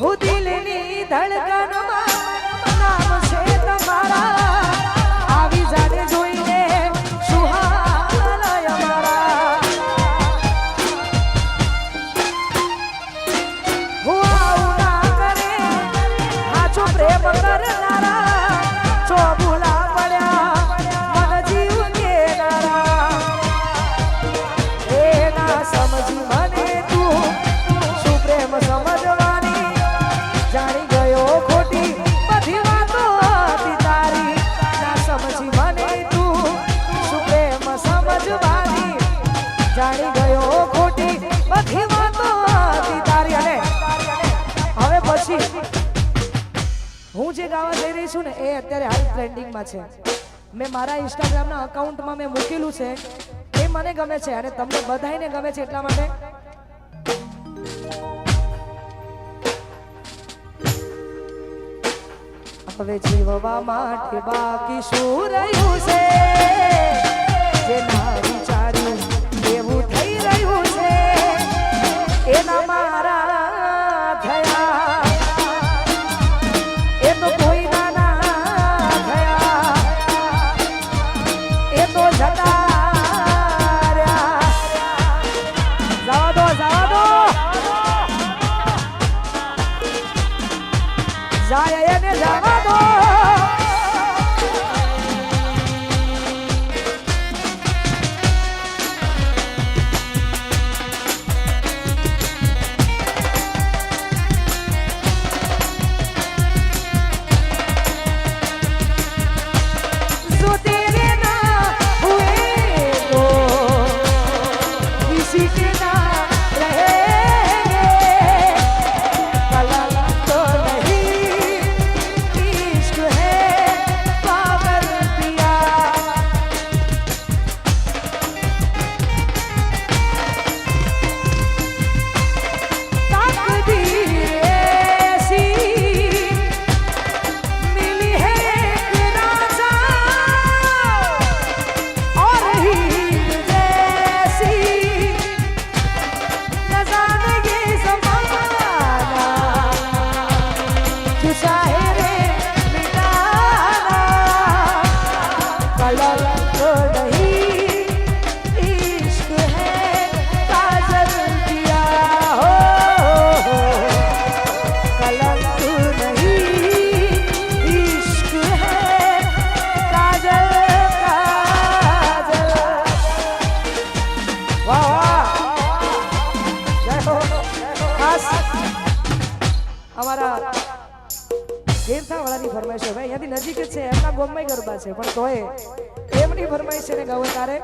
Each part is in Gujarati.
હું દિલની ધડકનમાં નામ છે તમારા. છું ને, એ અત્યારે હાલ ટ્રેન્ડિંગમાં છે. મેં મારા ઇન્સ્ટાગ્રામના અકાઉન્ટમાં મેં મૂકેલું છે. એ મને ગમે છે અને તમને બધાને ગમે છે એટલા માટે. હવે જીવવા માટે બાકી શું રહ્યું છે? જેના વિચાર્યું, એવું થઈ રહ્યું છે. એના મારા Isaiah જથ્થાવાળાની ફરમાઈશ હોય. ભાઈ, અહીંયાથી નજીક જ છે, એમના ગોમમાં ગરબા છે, પણ તોય એમની ફરમાઈ છે ને ગાવે તારે.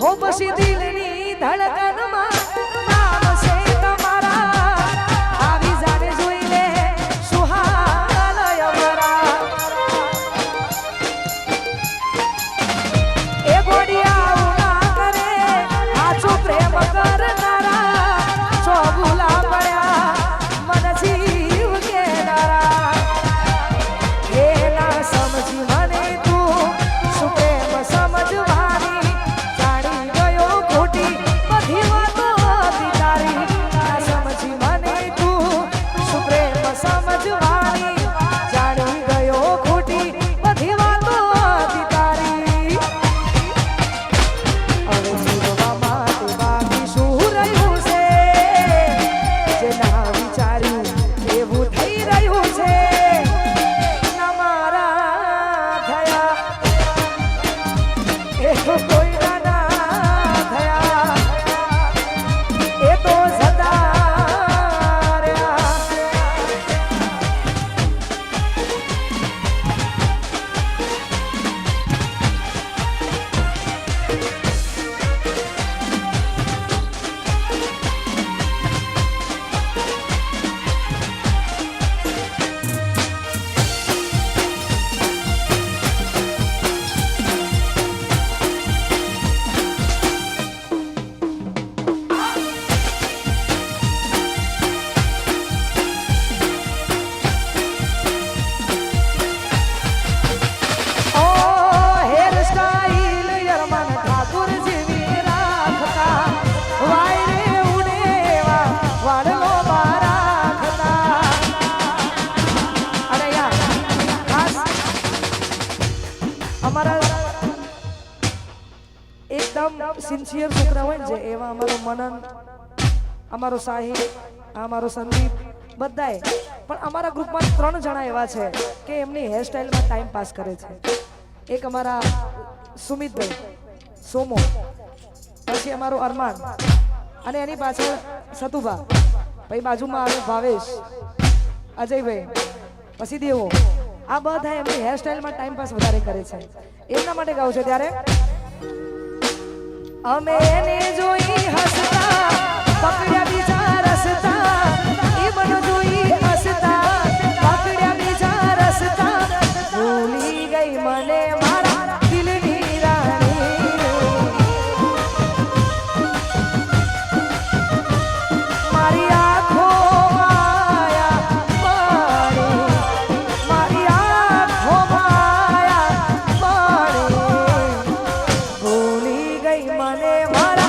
હો પછી દિલની ધડકન સિન્સિયર છોકરા હોય ને જે, એવા અમારો મનન, અમારો સાહિલ, અમારો સંદીપ બધાય પણ અમારા ગ્રુપમાં ત્રણ જણા એવા છે કે એમની હેરસ્ટાઈલમાં ટાઈમ પાસ કરે છે. એક અમારા સુમિતભાઈ, સોમો, પછી અમારો અરમાન, અને એની પાછળ સતુભા, પછી બાજુમાં આવે ભાવેશ, અજયભાઈ, પછી દેવો. આ બધા એમની હેરસ્ટાઈલમાં ટાઈમ પાસ વધારે કરે છે. એમના માટે ગાઉં છે ત્યારે અમે એને જોઈ હસતા પકડ્યા মনে মারা